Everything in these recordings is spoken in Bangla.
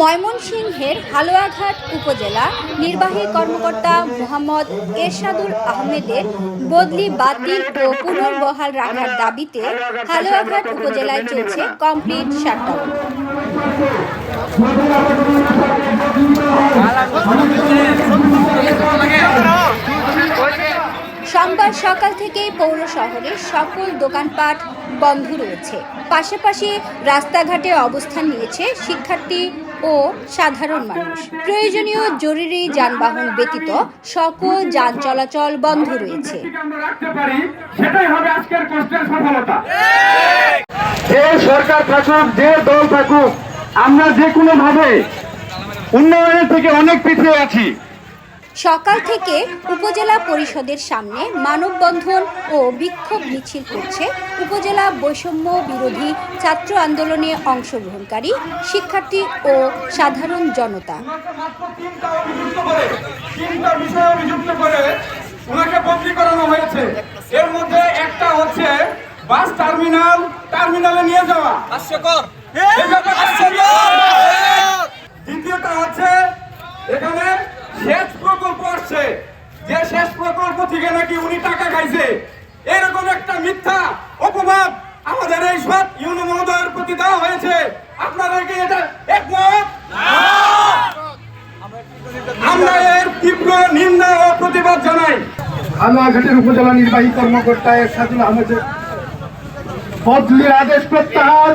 ময়মনসিংহের হালুয়াঘাট উপজেলা নির্বাহী কর্মকর্তা মোহাম্মদ এরশাদুল আহমেদের বদলি বাতিল ও পুনর্বহাল রাখার দাবিতে হালুয়াঘাট উপজেলায় চলছে কমপ্লিট শাটডাউন। সোমবার সকাল থেকেই পৌর শহরের সকল দোকানপাট বন্ধ রয়েছে। পাশাপাশি রাস্তাঘাটে অবস্থান নিয়েছে শিক্ষার্থী ও সাধারণ মানুষ। প্রয়োজনীয় জরুরি যানবাহন ব্যতীত সকল যান চলাচল বন্ধ রয়েছে। আমরা সেটাই হবে আজকের কষ্টের সফলতা। যে সরকার থাকুক যে দল থাকুক আমরা যে কোনো ভাবে উন্নয়নের থেকে অনেক পিছিয়ে আছি। সকাল থেকে উপজেলা পরিষদের সামনে মানববন্ধন ও বিক্ষোভ মিছিল করছে উপজেলা বৈষম্য বিরোধী ছাত্র আন্দোলনে অংশগ্রহণকারী শিক্ষার্থী ও সাধারণ জনতা। তিনটা অভিযুক্ত করে তিনটা বিষয় অভিযুক্ত করে ওনাকে বদলি করানো হয়েছে এর মধ্যে একটা হচ্ছে বাস টার্মিনাল টার্মিনালে নিয়ে যাওয়া দ্বিতীয়টা হচ্ছে এখানে সেচ প্রকল্প আসছে যে সেচ প্রকল্প থেকে নাকি উনি টাকা খাইছে? এরকম একটা মিথ্যা অপবাদ আমাদের এই সব ইউনো মহোদয়ের প্রতি দেওয়া হয়েছে। আপনারা কি এটা একমত? আমরা এর তীব্র নিন্দা ও প্রতিবাদ জানাই। হালুয়াঘাটের উপজেলা নির্বাহী কর্মকর্তা এরশাদুল আহমেদের বদলির আদেশ প্রত্যাহার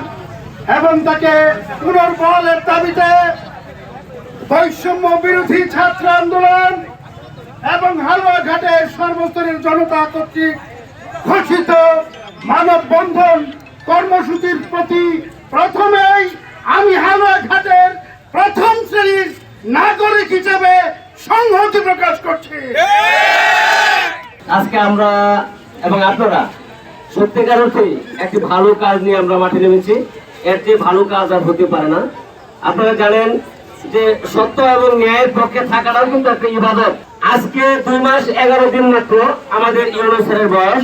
এবং তাকে পুনর্বহালের দাবিতে বৈষম্য বিরোধী ছাত্র আন্দোলন সর্বস্তরের জনতা কর্তৃক ঘোষিত মানববন্ধন কর্মসূচির প্রতি প্রথমেই আমি হালুয়াঘাটের প্রথম শ্রেণির নাগরিক হিসেবে সংহতি প্রকাশ করছি। আজকে আমরা এবং আপনারা সত্যিকার অর্থে একটি ভালো কাজ নিয়ে আমরা মাঠে নেমেছি। এর চেয়ে ভালো কাজ আর হতে পারে না। আপনারা জানেন যে সত্য এবং ন্যায়ের পক্ষে থাকাটাও কিন্তু একটা ইবাদত। আজকে দুই মাস এগারো দিন মাত্র আমাদের ইউনুসের বয়স।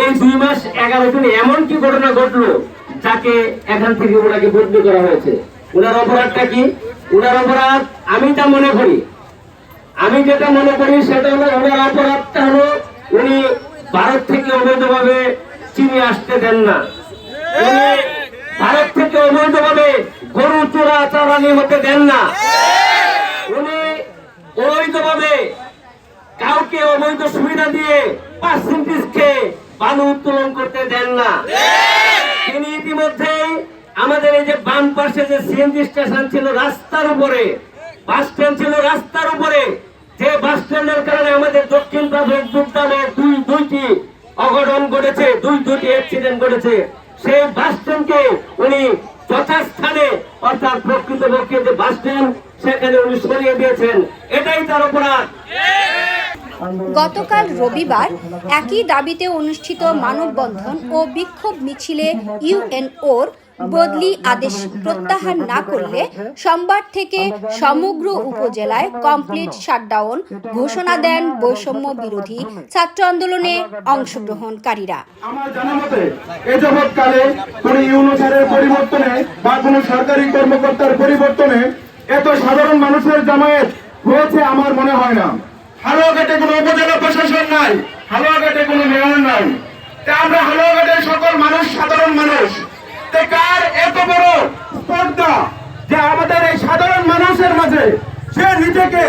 এই দুই মাস এগারো দিন এমন কি ঘটনা ঘটলো যাকে এখান থেকে ওনাকে বদলি করা হয়েছে? ওনার অপরাধটা কি? ওনার অপরাধ আমি তা মনে করি, আমি যেটা মনে করি সেটা হলো ওনার অপরাধটা হলো উনি ভারত থেকে অবৈধভাবে চিনি আসতে দেন না। ভারত থেকে অবৈধভাবে গরু, চোরা চালানি হতে দেন না। অবৈধভাবে কাউকে অবৈধ সুবিধা দিয়ে পার্সেন্টেজ খেয়ে বালু উত্তোলন করতে দেন না। তিনি ইতিমধ্যেই আমাদের এই যে বাম পাশে যে সিএনজি স্টেশন ছিল রাস্তার উপরে, বাস স্ট্যান্ড ছিল রাস্তার উপরে, যে বাস স্ট্যান্ডের কারণে আমাদের দক্ষিণ প্রাথমিক বিদ্যালয়ে দুই, দুইটি অঘটন ঘটেছে, দুই, দুইটি অ্যাক্সিডেন্ট ঘটেছে। সেই বাস স্ট্যান্ডকে উনি যথাস্থানে, অর্থাৎ প্রকৃতপক্ষে যে বাস স্ট্যান্ড সেখানে উনি সরিয়ে দিয়েছেন। এটাই তার অপরাধ। গতকাল রবিবার একই দাবিতে অনুষ্ঠিত মানববন্ধন ও বিক্ষোভ মিছিলে ইউএনওর বদলি আদেশ প্রত্যাহার না করলে সোমবার থেকে সমগ্র উপজেলায় কমপ্লিট শাটডাউন ঘোষণা দেন বৈষম্য বিরোধী ছাত্র আন্দোলনে অংশগ্রহণকারীরা। আমার জানা মতে এ যাবৎকালে কোন ইউনুসারের পরিবর্তনে বা কোন সরকারি কর্মকর্তার পরিবর্তনে এত সাধারণ মানুষের জামায়াত হয়েছে আমার মনে হয় না। হালুয়াঘাটে কোনো উপজেলা প্রশাসন নাই, হালুয়াঘাটে কোনো মেয়র নাই। তা আমরা হালুয়াঘাটের সকল মানুষ, সাধারণ মানুষ। কার এত বড় স্পর্ধা যে আমাদের এই সাধারণ মানুষের মাঝে সে নিজেকে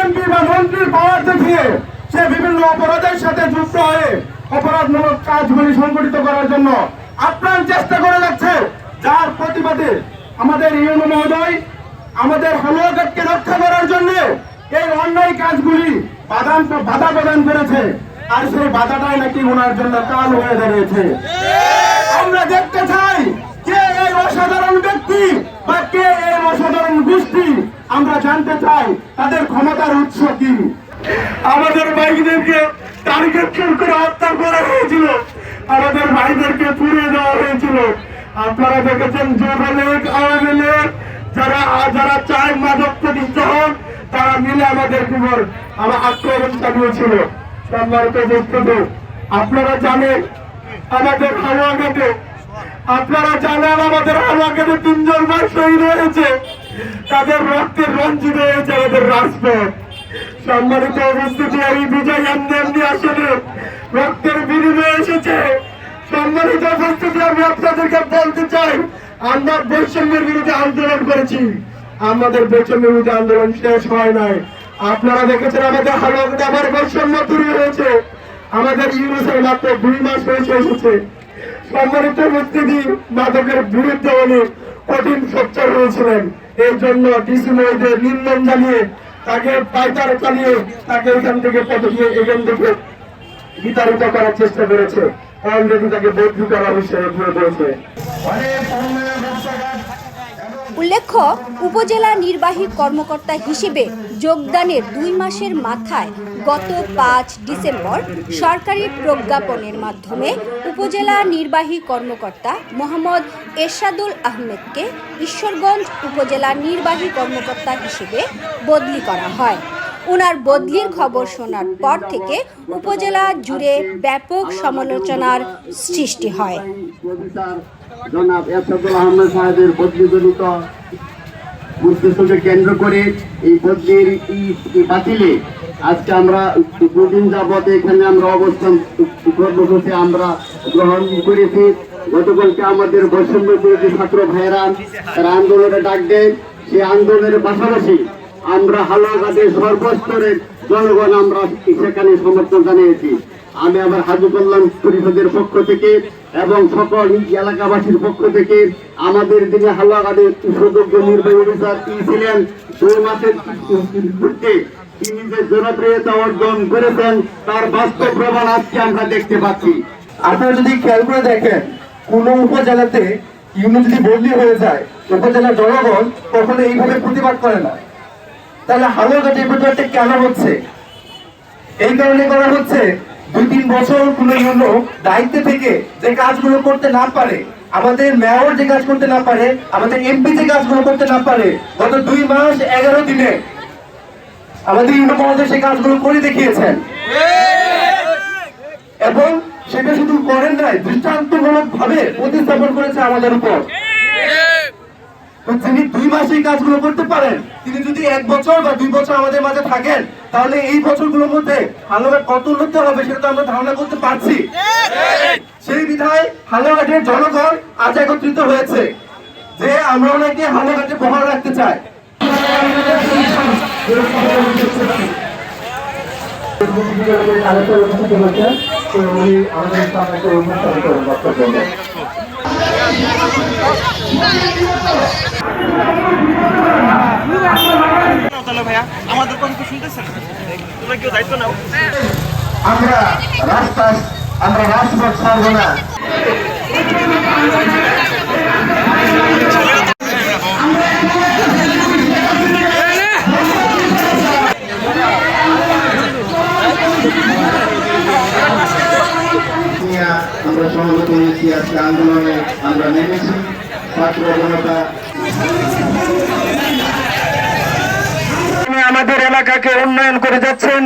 এমপি বা মন্ত্রীর পাওয়ার দেখিয়ে সে বিভিন্ন অপরাধের সাথে যুক্ত হয়ে অপরাধমূলক কাজগুলি সংগঠিত করার জন্য আপ্রাণ চেষ্টা করে যাচ্ছে। যার প্রতিবাদে আমাদের ইউনো মহোদয় আমাদের হালুয়াঘাটকে রক্ষা করার জন্য এই অন্যায় কাজগুলি বাধা বাধা প্রদান করেছে। আর সেই বাধাটাই নাকি ওনার জন্য কাল হয়ে দাঁড়িয়েছে। আমরা দেখতে চাই কে এই অসাধারণ ব্যক্তি বা কে এই অসাধারণ গোষ্ঠী। আমরা জানতে চাই তাদের ক্ষমতার উৎস কি। আমাদের ভাইদেরকে টার্গেট করে হত্যা করা হয়েছিল। আমাদের ভাইদেরকে পুড়িয়ে দেওয়া হয়েছিল। আপনারা দেখেছেন যুবলীগ আওয়ামী লীগ যারা যারা চায় মাদক প্রতিষ্ঠা হোক তারা মিলে আমাদের উপর আমার আক্রমণ চালিয়েছিল। আপনারা জানেন আমাদের হালুয়াঘাটে আপনারা জানেন আমাদের হালুয়াঘাটে তিনজন ভাই শহীদ হয়েছে। তাদের রক্তের রঞ্জিত হয়েছে আমাদের রাজপথ। সম্মানিত উপস্থিতি, এই বিজয় এমনি আসলে রক্তের বিনিময়ে এসেছে। সম্মানিত উপস্থিতি, আমি আপনাদেরকে বলতে চাই আমরা বৈষম্যের বিরুদ্ধে আন্দোলন করেছি। আমাদের বৈষম্যের বিরুদ্ধে আন্দোলন শেষ হয় নাই। আপনারা দেখেছেন আমাদের হালুয়াঘাটে আবার বৈষম্য তৈরি হয়েছে। আমাদের ইউনিসের মাত্র দুই মাস হয়েছে এসেছে। সম্মানিত উপস্থিতি মাদকের বিরুদ্ধে উনি কঠিন সোচ্চার হয়েছিলেন। এর জন্য ডিসি মহিদের নিন্দন জানিয়ে তাকে পাইতার চালিয়ে তাকে এখান থেকে পথে এখান থেকে বিতাড়িত করার চেষ্টা করেছে। অলরেডি তাকে বদলি করা হিসেবে ঘুরে পড়েছে উল্লেখ্য, উপজেলা নির্বাহী কর্মকর্তা হিসেবে যোগদানের দুই মাসের মাথায় গত পাঁচ ডিসেম্বর সরকারি প্রজ্ঞাপনের মাধ্যমে উপজেলা নির্বাহী কর্মকর্তা মোহাম্মদ এরশাদুল আহমেদকে ঈশ্বরগঞ্জ উপজেলা নির্বাহী কর্মকর্তা হিসেবে বদলি করা হয়। ওনার বদলির খবর শোনার পর থেকে উপজেলা জুড়ে ব্যাপক সমালোচনার সৃষ্টি হয়। জনাব এরশাদুল আহমেদ সাহেবের বদলিজনিত উদ্দেশ্যকে কেন্দ্র করে এই বদলির বাতিলে আজকে আমরা দুদিন যাবত এখানে আমরা অবস্থান কর্মসূচি আমরা গ্রহণ করেছি। গতকালকে আমাদের বৈষম্য বিরোধী ছাত্র ভাইয়েরা তারা আন্দোলনে ডাক দেয়। সেই আন্দোলনের পাশাপাশি আমরা হালুয়াঘাটের সর্বস্তরের জনগণ আমরা সেখানে সমর্থন জানিয়েছি। আমি আমার হাজু কল্যাণ পরিষদের পক্ষ থেকে এবং সকল এলাকাবাসীর পক্ষ থেকে। আমাদের দিনে হালুয়াঘাটের সুযোগ্য নির্বাহী অফিসার তিনি ছিলেন দুই মাসের মধ্যে তিনি যে জনপ্রিয়তা অর্জন করেছেন, তার বাস্তব প্রমাণ আজকে আমরা দেখতে পাচ্ছি। আপনারা যদি খেয়াল করে দেখেন, কোন উপজেলাতে ইউনিট যদি বদলি হয়ে যায়, উপজেলার জনগণ কখনো এইভাবে প্রতিবাদ করে না। তাহলে হালুয়াঘাটে এই প্রতিবাদটা কেন হচ্ছে? এই কারণে করা হচ্ছে, দুই তিন বছর কোন ইউনিট দায়িত্বে থেকে যে কাজগুলো করতে না পারে, আমাদের মেয়র যে কাজ করতে না পারে, আমাদের এমপি যে কাজগুলো করতে না পারে, গত দুই মাস এগারো দিনে আমাদের মহোদয় সেই কাজগুলো করে দেখিয়েছেন। এবং সেটা শুধু করেন নাই দৃষ্টান্তমূলক ভাবে প্রতিস্থাপন করেছে আমাদের উপর। তো যিনি দুই মাসে এই কাজগুলো করতে পারেন। তিনি যদি এক বছর বা দুই বছর আমাদের মাঝে থাকেন, তাহলে এই বছরগুলোর মধ্যে হালুয়াঘাট কত উন্নত হবে সেটা তো আমরা ধারণা করতে পারছি। সেই বিধায় হালুয়াঘাটের জনগণ আজ একত্রিত হয়েছে যে আমরা ওনাকে হালুয়াঘাটে বহাল রাখতে চাই। তাহলে আমরা রাস্তা আমরা রাজপথ ছাড়বো না। আমরা সমাগত হয়েছি আজকে আন্দোলনে আমরা নেমেছি। ছাত্র জনতা তিনি আমাদের এলাকাকে উন্নয়ন করে যাচ্ছেন?